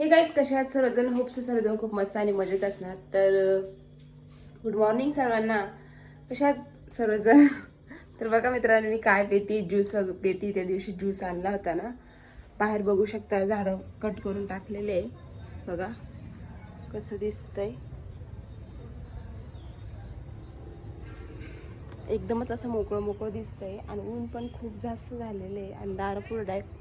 हे गाईज कशा आहात? सर्वजण? होप्स सर्वजण खूप मस्त आणि मजेत असणार. तर गुड मॉर्निंग सर्वांना. कशा सर्वजण? तर बघा मित्रांनो मी काय पेती? ज्यूस पेती. त्या दिवशी ज्यूस आणला होता ना. बाहेर बघू शकता झाडं कट करून टाकलेले आहे. बघा कसं दिसतंय. एकदमच असं मोकळं मोकळं दिसतंय आणि ऊन पण खूप जास्त झालेलं आहे आणि दारं पुढं डायरेक्ट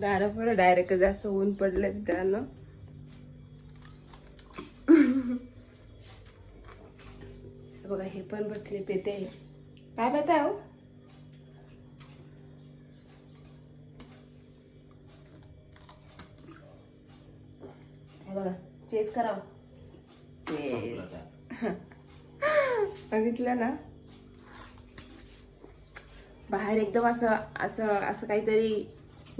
दारापुढं डायरेक्ट जास्त ऊन पडलं मित्रांनो. बघा हे पण बसले पेते. काय पेताय हो? बघा चेस करावं चेस बघितलं ना? बाहेर एकदम असं असं असं काहीतरी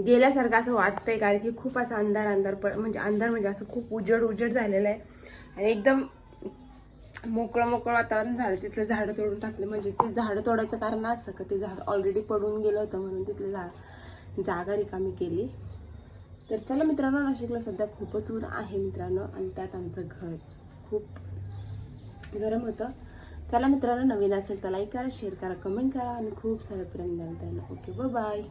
गेल्यासारखं असं वाटतंय कारण की खूप असं अंधार अंधार पड म्हणजे अंधार म्हणजे असं खूप उजड उजड झालेलं आहे. आणि एकदम मोकळं मोकळं वातावरण झालं. तिथलं झाडं तोडून टाकले. म्हणजे ते झाडं तोडायचं कारण असं का ते झाड ऑलरेडी पडून गेलं होतं म्हणून तिथलं झाड जागा रिकामी केली. तर चला मित्रांनो नाशिकला सध्या खूपच ऊन आहे मित्रांनो आणि त्यात आमचं घर खूप गरम होतं. चला मित्रांनो नवीन असेल तर लाईक करा शेअर करा कमेंट करा आणि खूप सारे प्रेम द्या त्यांना ओके बाय